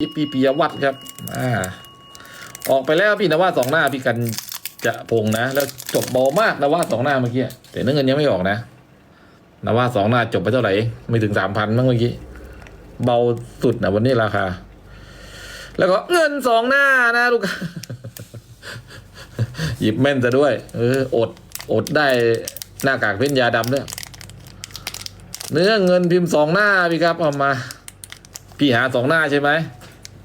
พี่ปียวัฒน์ครับ อ่า ออกไปแล้วพี่นว่าสองหน้าพี่กันจะพงนะ แล้วจบเบามากนว่าสองหน้าเมื่อกี้แต่เนื้อเงินยังไม่ออกนะนว่าสองหน้าจบไปเท่าไหร่ไม่ถึงสามพันมั้งเมื่อกี้เบาสุดนะวันนี้ราคา แล้วก็เงินสองหน้านะลูกหยิบแม่นซะด้วย เอออดอดได้หน้ากากเพ้นยาดำด้วยเนื้อเงินพิมพ์สองหน้าพี่ครับเอามา พี่หาสองหน้าใช่ไหม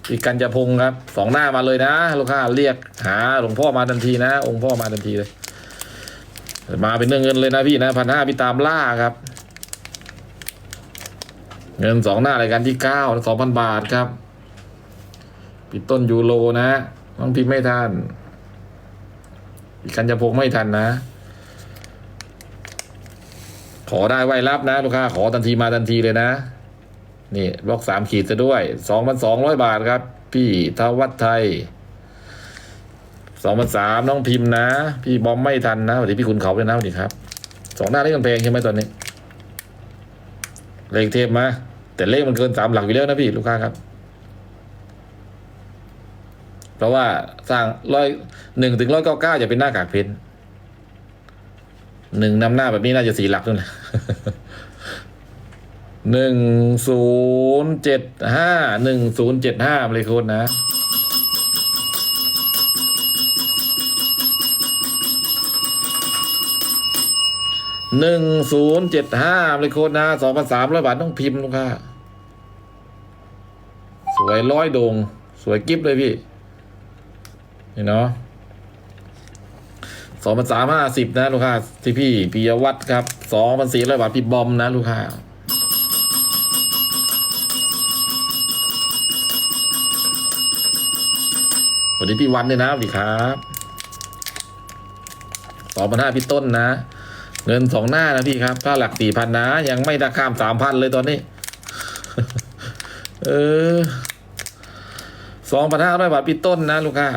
พี่กันจะพงครับสองหน้ามาเลยนะลูกค้าเรียกหาหลวงพ่อมาทันทีนะ องค์พ่อมาทันทีเลย มาเป็นเรื่องเงินเลยนะพี่นะพันห้าพี่ตามล่าครับ เงินสองหน้ารายการที่เก้าสองพันบาทครับปิดต้นยูโรนะน้องพิมพ์ไม่ทันพี่กันจะพงไม่ทันนะ ขอได้ไว้รับนะ ลูกค้าขอทันทีมาทันทีเลยนะ นี่บล็อกสามขีดซะด้วยสองพันสองร้อยบาทครับ พี่ทวัฒไทยสองพันสามน้องพิมพ์นะ พี่บอมไม่ทันนะสวัสดีพี่คุณเขาเลยนะสวัสดีครับสองหน้าเลขมันแพงใช่ไหมตอนนี้ เลขเทพมาแต่เลขมันเกินสามหลักอยู่แล้วนะพี่ลูกค้าครับ เพราะว่าสร้างร้อยหนึ่งถึงร้อยเก้าเก้าจะเป็นหน้ากากเพชรหนึ่งนำหน้าแบบนี้น่าจะสี่หลักนู่นนะ หนึ่งศูนย์เจ็ดห้าหนึ่งศูนย์เจ็ดห้าเลยโค้ดนะ หนึ่งศูนย์เจ็ดห้าเลยโค้ดนะสองพันสามร้อยบาทต้องพิมพ์ลูกค้าสวยร้อยโดงสวยกิฟเลยพี่ นี่เนาะสองพันสามห้าสิบนะ ลูกค้าที่พี่ปิยวัฒน์ครับสองพันสี่ร้อยบาทพี่บอมนะ ลูกค้า สวัสดีพี่วันด้วยนะสวัสดีครับสองพันห้าพี่ต้นนะ เงินสองหน้านะพี่ครับถ้าหลักสี่พันนะ ยังไม่ตะข้ามสามพันเลยตอนนี้ เออสองพันห้าร้อยบาทพี่ต้นนะลูกค้า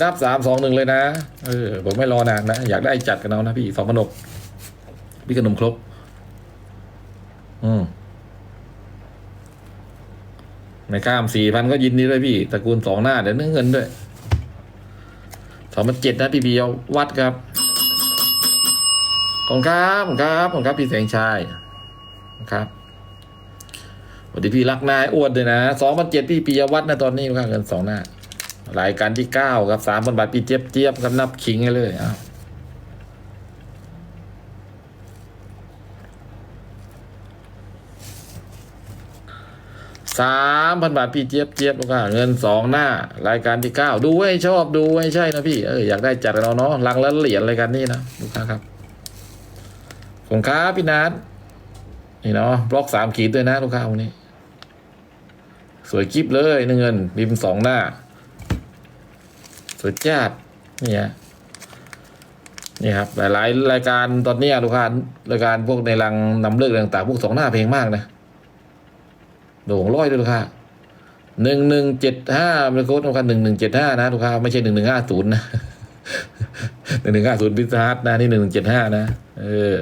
ดับสามสองหนึ่งเลยนะเออผมไม่รอนานนะ อยากได้จัดกันเอานะพี่สองพันหกพี่ขนมครบ อืมไม่ข้ามสี่พันก็ยินดีด้วยพี่ตระกูลสองหน้าเดี๋ยวเนื้อเงินด้วย องพันเจ็ดนะพี่เบียววัดครับขอบครับขอบครับขอบครับพี่แสงชัยครับสวัสดีพี่รักนายอ้วนด้วยนะสองพันเจ็ดพี่ปียวัฒน์นะตอนนี้ค่าเงินสองหน้ารายการที่เก้าครับสามพันบาทพี่เจี๊ยบเจี๊ยบครับนับขิงเลยอ้าว สามพันบาทพี่เจี๊ยบเจี๊ยบลูกค้าเงินสองหน้า รายการที่เก้าดูให้ชอบดูให้ใช่นะพี่เอออยากได้จัดกันเอาเนาะลังละเหรียญรายการนี้นะลูกค้าครับขอบคุณครับพี่นัทนี่เนาะบล็อกสามขีดด้วยนะลูกค้าวันนี้ สวยกิฟเลยเงินบิมสองหน้า สวยจัดนี่ฮะนี่ครับหลายๆรายการตอนนี้ลูกค้ารายการพวกในรังนำเลิกต่างๆพวกสองหน้าเพลงมากนะ โด่งร้อยด้วยลูกค้าหนึ่งหนึ่งเจ็ดห้าเป็นโค้ดลูกค้าหนึ่งหนึ่งเจ็ดห้านะลูกค้าไม่ใช่หนึ่งหนึ่งห้าศูนย์นะหนึ่งหนึ่งห้าศูนย์พิซซ่าฮัทนะนี่หนึ่งหนึ่งเจ็ดห้านะเออ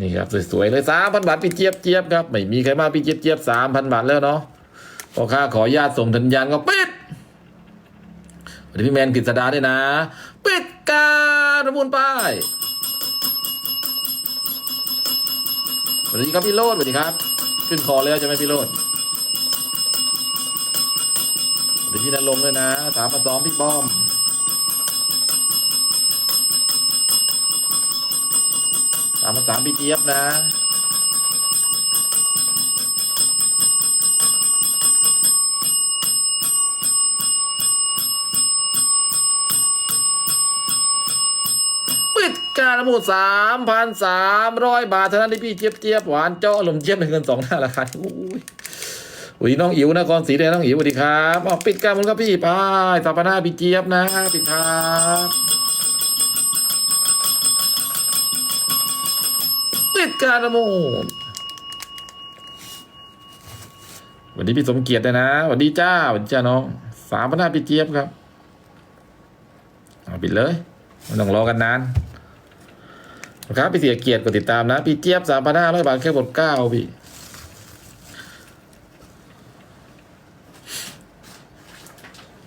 นี่ครับสวยๆเลยสามพันบาทพี่เจี๊ยบเจี๊ยบครับไม่มีใครมาพี่เจี๊ยบเจี๊ยบสามพันบาทแล้วเนาะพอค่าขอญาตส่งสัญญาณก็ปิดสวัสดีพี่แมนกฤษดาด้วยนะ ปิดการประมูลป้ายสวัสดีครับพี่โรดสวัสดีครับ ขึ้นคอแล้วจะไม่พี่โรดเดี๋ยวพี่นันลงเลยนะสามพันสองพี่บอมสามพันสามพี่เจี๊ยบนะ ดการประมูลสามพันสามร้อยบาทเท่านั้นที่พี่เจี๊ยบเจี๊ยบหวานเจ้าหลมเจี๊ยบในเงินสองหน้าราคาอุ้ยอุ้ยน้องอิ๋วนครศรีแดงน้องอิ๋วสวัสดีครับเอาปิดการประมูลครับพี่ไปสามพันห้าพี่เจี๊ยบนะปิดครับปิดการประมูลสวัสดีพี่สมเกียรติด้วยนะสวัสดีจ้าสวัสดีจ้าน้องสามพันห้าพี่เจี๊ยบครับเอาปิดเลยไม่ต้องรอกันนาน ครับพี่เสียเกียรติกดติดตามนะ พี่เจี๊ยบสามพันห้าร้อยบาทแค่บทเก้าพี่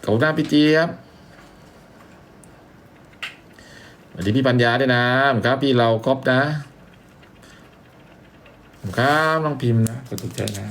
ขอบคุณครับพี่เจี๊ยบสวัสดีพี่ปัญญาด้วยนะครับ พี่เราครบนะ ครับน้องพิมพ์นะขอบคุณใจนะ